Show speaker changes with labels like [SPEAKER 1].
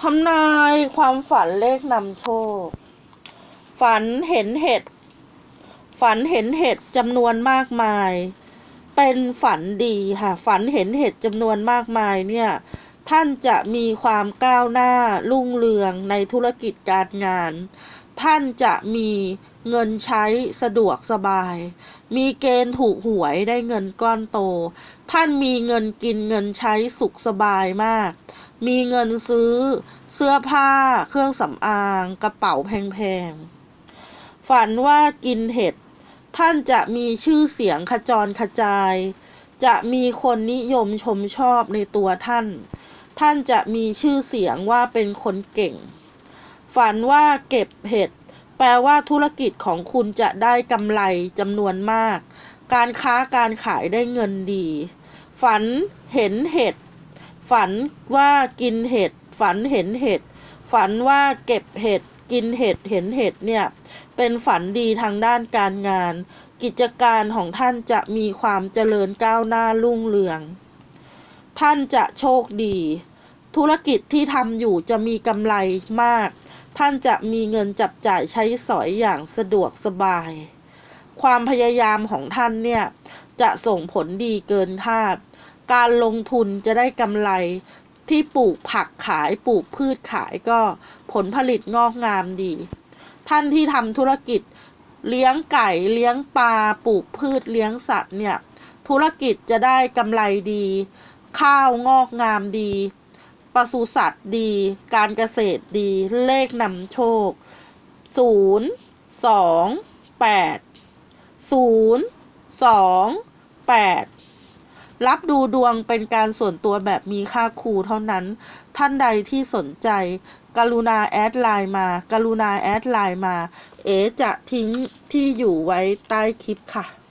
[SPEAKER 1] ทำนายความฝันเลขนำโชค ฝันเห็นเห็ด ฝันเห็นเห็ดจำนวนมากมาย เป็นฝันดีค่ะ ฝันเห็นเห็ดจำนวนมากมายเนี่ย ท่านจะมีความก้าวหน้ารุ่งเรืองในธุรกิจการงาน ท่านจะมีเงินใช้สะดวกสบาย มีเกณฑ์ถูกหวยได้เงินก้อนโต ท่านมีเงินกินเงินใช้สุขสบายมาก มีเงินซื้อ เสื้อผ้า เครื่องสำอาง กระเป๋าแพงๆ ฝันว่ากินเห็ด ท่านจะมีชื่อเสียงขจรขจาย จะมีคนนิยมชมชอบในตัวท่าน ท่านจะมีชื่อเสียงว่าเป็นคนเก่ง ฝันว่าเก็บเห็ด แปลว่าธุรกิจของคุณจะได้กำไรจำนวนมาก การค้าการขายได้เงินดี ฝันเห็นเห็ด ฝันว่ากินเห็ด ฝันเห็นเห็ด ฝันว่าเก็บเห็ด กินเห็ด เห็นเห็ดเนี่ย เป็นฝันดีทางด้านการงาน กิจการของท่านจะมีความเจริญก้าวหน้ารุ่งเรือง ท่านจะโชคดี ธุรกิจที่ทำอยู่จะมีกำไรมาก ท่านจะมีเงินจับจ่ายใช้สอยอย่างสะดวกสบาย ความพยายามของท่านเนี่ย จะส่งผลดีเกินคาด การลงทุนจะได้กำไรที่ปลูกผักขายปลูกพืชขายก็ผลผลิตงอกงามดี ท่านที่ทำธุรกิจเลี้ยงไก่เลี้ยงปลาปลูกพืชเลี้ยงสัตว์เนี่ยธุรกิจจะได้กำไรดี ข้าวงอกงามดีปศุสัตว์ดี การเกษตรดี เลขนำโชค 0 2 8 0 2 8 รับดูดวงเป็นการส่วนตัวแบบมีค่าครูเท่านั้น ท่านใดที่สนใจ กรุณาแอดไลน์มา กรุณาแอดไลน์มา เอจะทิ้งที่อยู่ไว้ใต้คลิปค่ะ